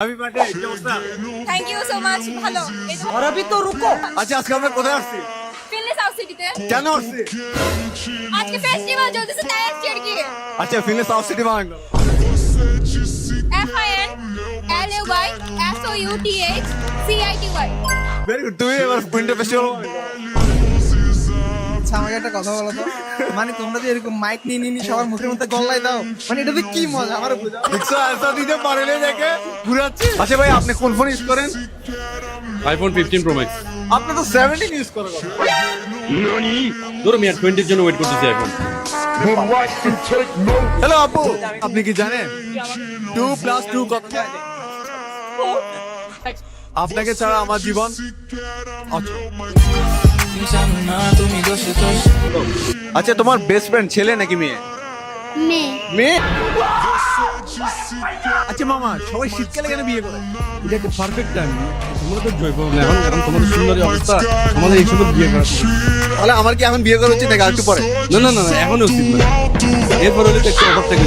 Happy birthday কি অবস্থা। Thank you so much ভালো। আর আমি তো রুকো ফেস্টিভাল আমাকে একটা কথা বলো তো? মানে তোমরা যে এরকম মাইক নিয়ে নিয়ে সবার মুখের মধ্যে গল্লাই দাও মানে এটা কি মজা? আমার দেখছ আনসার দিতে পারে না দেখে ঘুরাচ্ছে। আচ্ছা ভাই আপনি কোন ফোন ইউজ করেন? আইফোন ফিফটিন প্রো ম্যাক্স আপনি তো সেভেন্টিন ইউজ করার কথা। ধরো মিয়া টোয়েন্টির জন্য ওয়েট করতেছি এখন। হ্যালো আপু। আপনি কি জানেন? টু প্লাস টু কত আপনাকে ছাড়া আমার জীবন আচ্ছা তোমার বেস্ট ফ্রেন্ড ছেলে নাকি মেয়ে? মেয়ে। মেয়ে? আচ্ছা মামা সবাই শীতকালে কেন বিয়ে করে? এটা একটা পারফেক্ট টাইম তোমরা তো জয় পাবো এখন কারণ তোমাদের সুন্দরী অবস্থা এই সময় বিয়ে করা তাহলে আমার কি এখন বিয়ে করা উচিত নাকি আর একটু পরে? না না না না, এখন উচিত না এরপর হলে তো একটু অভাব থেকে